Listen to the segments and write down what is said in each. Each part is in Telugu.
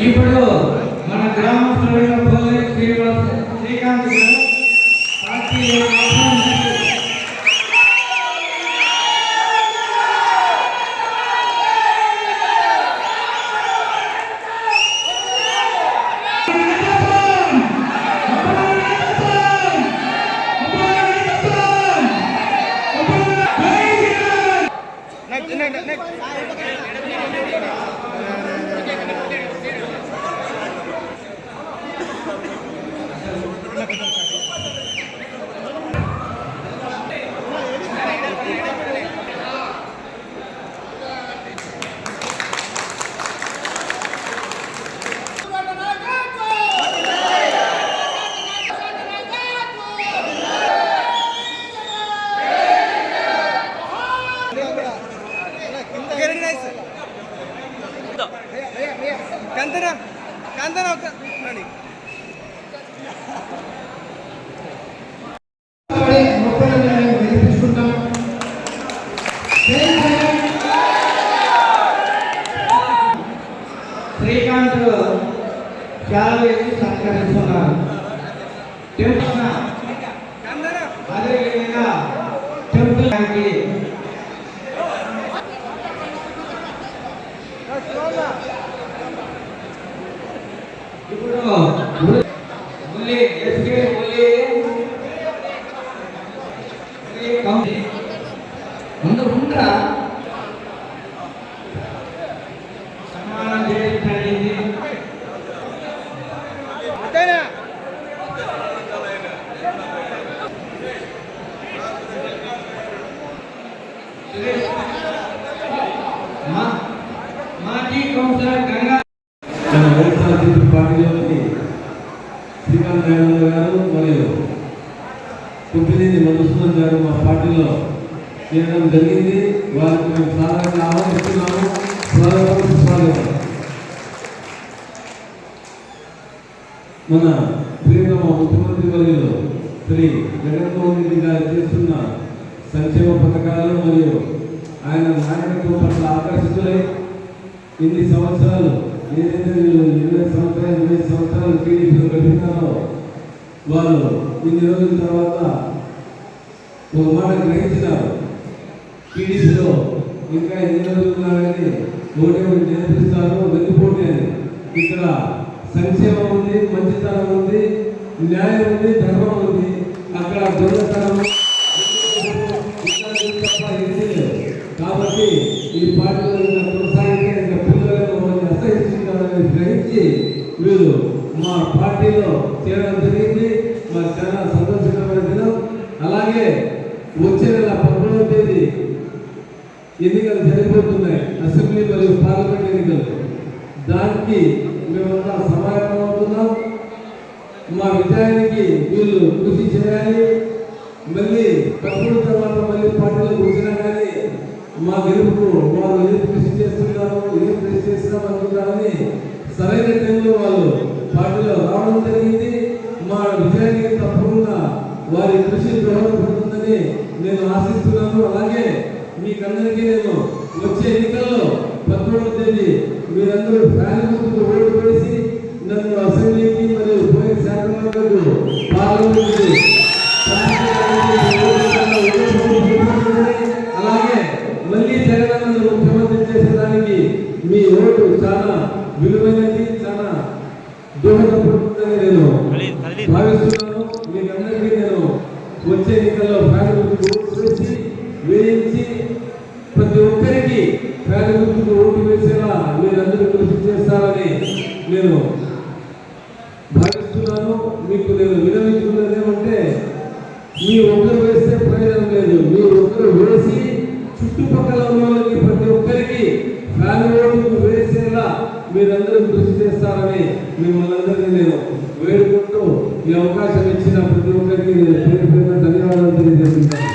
ఇప్పుడు మన గ్రామ పోలీ శ్రీకాంత్ గారు పార్టీ Thank you. కందన. కందన రండి. శ్రీకాంత్ చాలా వేసి సత్కరిస్తున్నారు అదేవిధంగా టెంపుల్ గారికి ಹುಲಿ ಎಸ್ಟಿ ಹುಲಿ ಅಂದ್ರೆ ಹುಂಡ್ರ శ్రీకాంత్ గారు మరియు పుట్టినేని మధుసూదన్ గారు మా పార్టీలో చేయడం జరిగింది. వారికి మేము సాధారణ ఆహ్వానిస్తున్నాము. స్వాగతం స్వాగతం. మన ప్రియతమ ముఖ్యమంత్రి వర్యులు శ్రీ జగన్మోహన్ రెడ్డి గారు చేస్తున్న సంక్షేమ పథకాలు మరియు ఆయన నాయకత్వం పట్ల ఆకర్షితులై ఇన్ని సంవత్సరాలు ఏదైతే ఇరవై సంవత్సరాలు ఇరవై సంవత్సరాలు టీడీపీలో గడిపినారో వాళ్ళు ఇన్ని రోజుల తర్వాత ఒక మాట గ్రహించినారు. టీడీపీలో ఇంకా ఎన్ని రోజులు ఉన్నారని కానీ ఓటే ఒకటి నేర్పిస్తారు వెన్నుపోటీ అని. ఇక్కడ సంక్షేమం ఉంది మంచితనం ఉంది న్యాయం ఉంది ధర్మం ఉంది. అక్కడ దొంగతనం తప్ప ఏమీ లేదు. కాబట్టి ఈ పార్టీలో ఇంకా కొనసాగితే ఇంకా పిల్లలను మమ్మల్ని అసహించుకుంటారని గ్రహించి వీరు మా పార్టీలో చేరడం జరిగింది మాకు చాలా సంతోషకరమైన దినం అలాగే వచ్చే నెల పదమూడవ తేదీ ఎన్నికలు జరిగిపోతున్నాయి. అసెంబ్లీ మరియు పార్లమెంట్ ఎన్నికలు. దానికి మేమంతా సమాయత్తం అవుతున్నాం మా విజయానికి వీళ్ళు కృషి చేయాలి. మళ్ళీ తప్పుడు తర్వాత మళ్ళీ పార్టీలకు వచ్చినా కానీ మా గెలుపు వారు ఏం కృషి చేస్తున్నారు ఏం కృషి చేస్తున్నాం అనుకుంటారని సరైన టైంలో వాళ్ళు పార్టీలో రావడం జరిగింది. మా విజయానికి తప్పకుండా వారి కృషి దోహదపడుతుందని నేను ఆశిస్తున్నాను. అలాగే మీకందరికీ నేను వచ్చే ఎన్నికల్లో పదమూడవ తేదీ మీరందరూ ఫ్యాన్ గుర్తుకు ఓటు వేసి నన్ను అసెంబ్లీకి మరియు శాసనసభకు పార్లమెంట్కి అలాగే మళ్ళీ జగనన్న ముఖ్యమంత్రి చేసేదానికి మీ ఓటు చాలా విలువైనది చాలా దోహదపడుతుందని నేను భావిస్తున్నాను. మీకందరికీ నేను వచ్చే ఎన్నికల్లో ఫ్యాన్ గుర్తుకు ఓటు వేసి వేయించి ప్రతి ఒక్కరికి పేద గుర్తుకు ఓటు వేసేలా మీరందరూ కృషి చేస్తారని నేను భావిస్తున్నాను. మీకు నేను వినవించుకున్నది ఏమంటే మీ ఒక్కరు వేస్తే ప్రయోజనం లేదు. మీరు ఒక్కరు వేసి చుట్టుపక్కల ఉన్న వాళ్ళకి ప్రతి ఒక్కరికి ఫ్యాన్ ఓటు వేసేలా మీరందరూ కృషి చేస్తారని మిమ్మల్ని అందరినీ నేను వేడుకుంటూ ఈ అవకాశం ఇచ్చిన ప్రతి ఒక్కరికి నేను పేరు పేరున ధన్యవాదాలు తెలియజేస్తున్నాను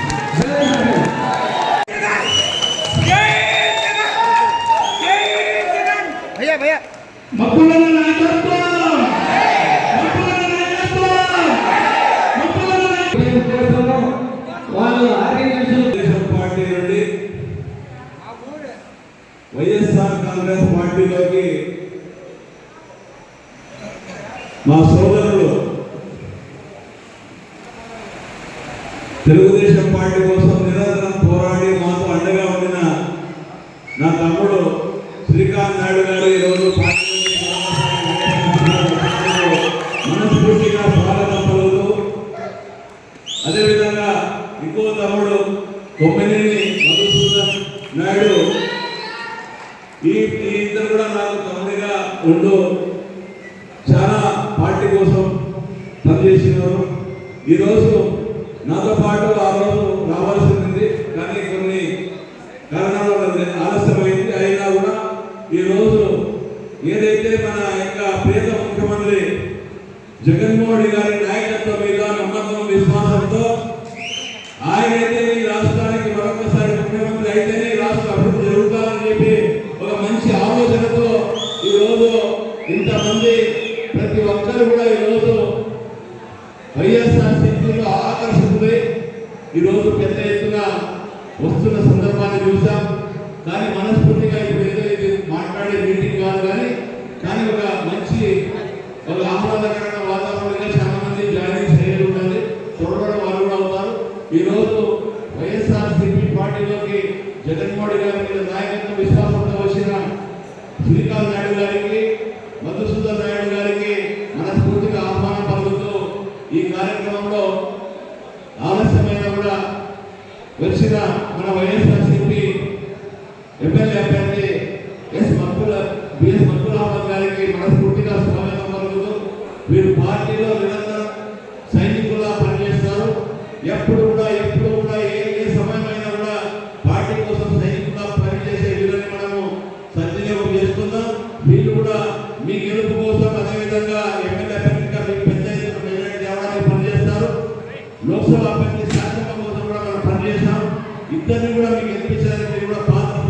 జై జగన్! భయ్యా భయ్యా మక్కులను నాయకత్వం మక్కులను నాయకత్వం మక్కులను నాయకత్వం వాళ్ళు ఆర్గనైజేషన్ తెలుగుదేశం పార్టీ నుండి వైఎస్ఆర్ కాంగ్రెస్ పార్టీలోకి మా సోదరులు తెలుగుదేశం పార్టీ కోసం నిరంతరం పోరాడి మాతో అండగా ఉండిన నా తమ్ముడు శ్రీకాంత్ నాయుడు గారు ఈరోజు పార్టీలోకి మరొకసారి మనస్ఫూర్తిగా స్వాగతం పలుకుతూ అదేవిధంగా ఇంకో తమ్ముడు కొమ్మినేని మధుసూదన్ నాయుడు ఈ ఈ ఇద్దరు కూడా నాకు తమ్ముడిగా ఉండు. చాలా పార్టీ కోసం పనిచేసినారు. ఈరోజు నాతో పాటు ఆ రోజు రావాల్సింది. కానీ కొన్ని కారణాల వల్ల ఆలస్యమైంది. అయినా కూడా ఈరోజు ఏదైతే మన యొక్క ప్రేత ముఖ్యమంత్రి జగన్మోహన్ గారి నాయకత్వం మీద నమ్మకం విశ్వాసంతో ఆయనైతే ఈ రాష్ట్రానికి మరొకసారి ముఖ్యమంత్రి అయితేనే రాష్ట్ర అభివృద్ధి ఇంతమంది ప్రతి ఒక్కరు కూడా ఈ వైఎస్ఆర్ సిపిలో ఆకర్షితులై ఈ రోజు పెద్ద ఎత్తున వస్తున్న సందర్భాన్ని చూసాం కానీ మనస్ఫూర్తిగా ఇప్పుడు ఏదో ఇది మాట్లాడే మీటింగ్ కాదు కానీ కానీ ఒక మంచి ఒక ఆహ్లాదకరమైన వాతావరణంగా చాలా మంది జాయినింగ్ చేయాలి ఉండాలి త్వరలో వాళ్ళు కూడా అవుతారు. ఈ రోజు వైఎస్ఆర్ సిపి పార్టీలోకి జగన్మోహన్ గారి మీద నాయకత్వ విశ్వాసంతో వచ్చిన శ్రీకాంత్ నాయుడు గారికి మధుసూదన్ నాయుడు గారికి మనస్ఫూర్తిగా ఆహ్వానం పలుకుతూ ఈ కార్యక్రమంలో ఆలస్యమైన కూడా వచ్చిన మన వైఎస్ఆర్సీపీ ఎమ్మెల్యే అభ్యర్థి ఎస్ మక్కుల బిఎస్ మక్కుల అహ్మద్ గారికి మనస్ఫూర్తిగా స్వాగతం పలుకుతూ వీరు పార్టీలో నిరంతరం సైనికులా పనిచేస్తారు. ఎప్పుడు కూడా ఎప్పుడు కూడా ఏ ఏ సమయమైనా కూడా పార్టీ కోసం సైనికులా పనిచేసే వీళ్ళని మనము సద్వినియోగం చేసుకుందాం. వీళ్ళు కూడా మీ గెలుపు కోసం అదేవిధంగా ఎమ్మెల్యే అభ్యర్థిగా మీకు పెద్ద ఎత్తున మెజారిటీ తేవడానికి పనిచేస్తారు. లోక్సభ అభ్యర్థి శాసనసభ కోసం కూడా మనం పనిచేస్తాం. ఇద్దరిని కూడా మీకు ఎన్నికడానికి కూడా పాత్ర